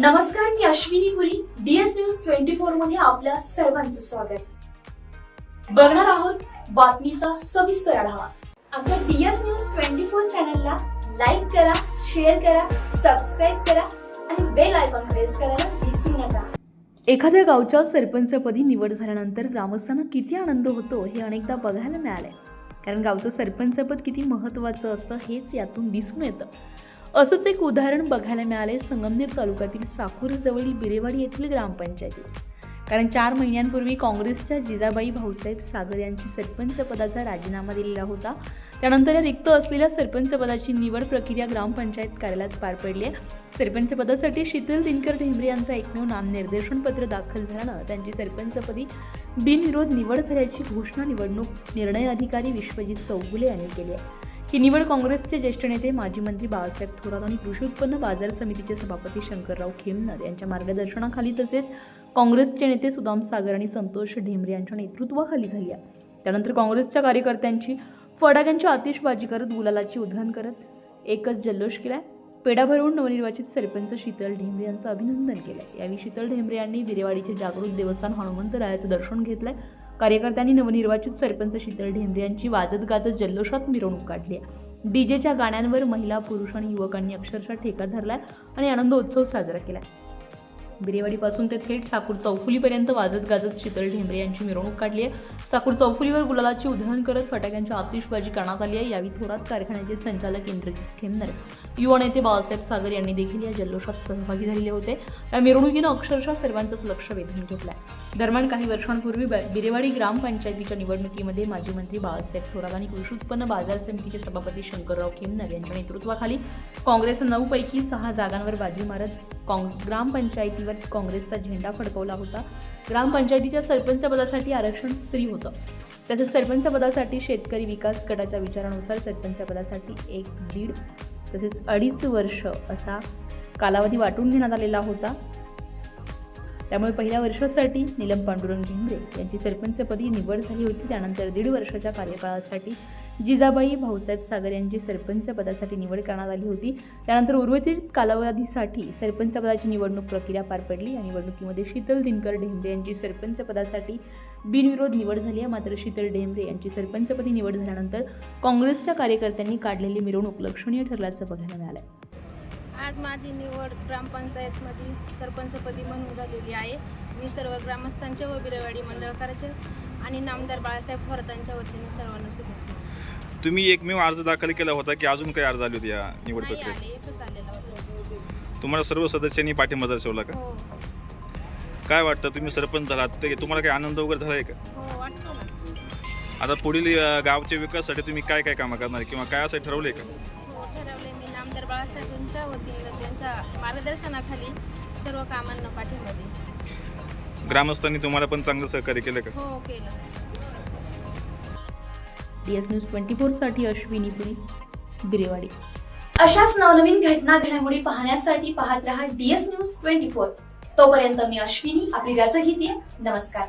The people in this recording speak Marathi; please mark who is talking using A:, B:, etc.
A: नमस्कार मी Ashwini Puri. DS news twenty फोरमध्ये आपल्या सर्वांचं स्वागत. बघणार आहोत बातमीचा सविस्तर आढावा. आमच्या डीएस न्यूज ट्वेंटी फोर चॅनलला लाईक करा शेअर करा सबस्क्राईब करा आणि बेल आयकॉन प्रेस करायला विसरू नका.
B: एखाद्या गावच्या सरपंचपदी निवड झाल्यानंतर ग्रामस्थांना किती आनंद होतो हे अनेकदा बघायला मिळालंय. कारण गावचं सरपंचपद किती महत्त्वाचं असतं हेच यातून दिसून येतं. असंच एक उदाहरण बघायला मिळाले संगमनेर तालुक्यातील साकूरजवळील बिरेवाडी येथील ग्रामपंचायतीत. कारण चार महिन्यांपूर्वी काँग्रेसच्या जिजाबाई भाऊसाहेब सागर यांची सरपंच पदाचा राजीनामा दिलेला होता. त्यानंतर या रिक्त असलेल्या सरपंच पदाची निवड प्रक्रिया ग्रामपंचायत कार्यालयात पार पडली आहे. सरपंच पदासाठी शीतल दिनकर ढेंबरे यांचा एकमेव नामनिर्देशन पत्र दाखल झाल्यानं त्यांची सरपंचपदी बिनविरोध निवड झाल्याची घोषणा निवडणूक निर्णय अधिकारी विश्वजित चौगुले यांनी केली आहे. ही निवड काँग्रेसचे ज्येष्ठ नेते माजी मंत्री बाळासाहेब थोरात आणि कृषी उत्पन्न बाजार समितीचे सभापती शंकरराव खेमनर यांच्या मार्गदर्शनाखाली तसेच काँग्रेसचे नेते सुदाम सागर आणि संतोष ढेंबरे यांच्या नेतृत्वाखाली झाली आहे. त्यानंतर काँग्रेसच्या कार्यकर्त्यांची फडाक्यांची आतिषबाजी करत गुलालाची उधळण करत एकच जल्लोष केलाय. पेढा भरवून नवनिर्वाचित सरपंच शीतल ढेंबरे यांचं अभिनंदन केलंय. यावेळी शीतल ढेमरे यांनी बिरेवाडीचे जागृत देवस्थान हनुमंतरायाचं दर्शन घेतलंय. कार्यकर्त्यांनी नवनिर्वाचित सरपंच शीतल ढेंबरे यांची वाजत गाजत जल्लोषात मिरवणूक काढली आहे. डीजेच्या गाण्यांवर महिला पुरुष आणि युवकांनी अक्षरशः ठेका धरलाय आणि आनंदोत्सव साजरा केला बिरेवाडीपासून ते थेट साकूर चौफुलीपर्यंत वाजत गाजत शीतल ढेंबरे यांची मिरवणूक काढली आहे. साकूर चौफुलीवर गुलालाची उधळण करत फटाक्यांची आतिषबाजी करण्यात आली आहे. यावेळी थोरात कारखान्याचे संचालक इंद्रजित खेमनर युवा नेते बाळासाहेब सागर यांनी देखील या जल्लोषात सहभागी झालेले होते. या मिरवणुकीनं अक्षरशः सर्वांचंच लक्ष वेधून आहे दरम्यान काही वर्षांपूर्वी ब- बिरेवाडी ग्रामपंचायतीच्या निवडणुकीमध्ये माजी मंत्री बाळासाहेब थोरात आणि कृषी उत्पन्न बाजार समितीचे सभापती शंकरराव खेमनर यांच्या नेतृत्वाखाली काँग्रेस नऊपैकी सहा जागांवर बाजी मारत ग्रामपंचायती ग्रामपंचायतीवर काँग्रेसचा झेंडा फडकवला होता. ग्रामपंचायतीच्या सरपंच पदासाठी आरक्षण स्त्री होतं. तसंच सरपंच पदासाठी शेतकरी विकास गटाच्या विचारानुसार सरपंच पदासाठी एक दीड तसेच अडीच वर्ष असा कालावधी वाटून घेण्यात आलेला होता. त्यामुळे पहिल्या वर्षासाठी निलम पांडुरंग घेंबरे यांची सरपंचपदी निवड झाली होती. त्यानंतर दीड वर्षाच्या कार्यकाळासाठी जिजाबाई भाऊसाहेब सागर यांची सरपंच पदासाठी निवड करण्यात आली होती. त्यानंतर उर्वरित कालावधीसाठी सरपंच पदाची निवडणूक प्रक्रिया पार पडली या निवडणुकीमध्ये शीतल दिनकर ढेंबरे यांची सरपंच पदासाठी बिनविरोध निवड झाली. आहे मात्र शीतल ढेंबरे यांची सरपंचपदी निवड झाल्यानंतर काँग्रेसच्या कार्यकर्त्यांनी काढलेली मिरवणूक लक्षणीय ठरल्याचं बघायला मिळालं
C: आज माझी निवड ग्रामपंचायतमध्ये सरपंचपदी म्हणून झालेली आहे. मी सर्व ग्रामस्थांच्या व बिरेवाडी मंडळकाराचे आणि नामदार बाळासाहेब थोरातांच्या वतीने सर्वांना शुभेच्छा.
D: तुम्ही एकमेव अर्ज दाखल केला होता की अजून काही अर्ज आले होते या
C: नाही
D: प्रक्रियेत
C: आले एकच आलेला होता.
D: तुम्हाला सर्व सदस्यांनी पाठिंबा दर्शवला का?
C: हो.
D: काय वाटतं तुम्ही सरपंच झालात ते तुम्हाला काही आनंद वगैरे झाला आहे का?
C: हो वाटतो ना.
D: आता पुढील अं, गावच्या विकासासाठी तुम्ही काय काय कामं करणार किंवा काय असं ठरवलंय का?
C: हो ठरवले मी. नामदार बाळासाहेबांच्या वतीने त्यांच्या मार्गदर्शनाखाली सर्व कामांना पाठिंबा देईन.
D: ग्रामस्थांनी तुम्हाला पण चांगलं सहकार्य केलं का?
C: हो केलं.
B: डी एस न्यूज ट्वेंटी फोरसाठी अश्विनी पुरी बिरेवाडी.
A: अशाच नवनवीन घटना घडामोडी पाहण्यासाठी पाहत रहा डीएस न्यूज ट्वेंटी फोर तोपर्यंत मी अश्विनी आपली रजा घेते. नमस्कार.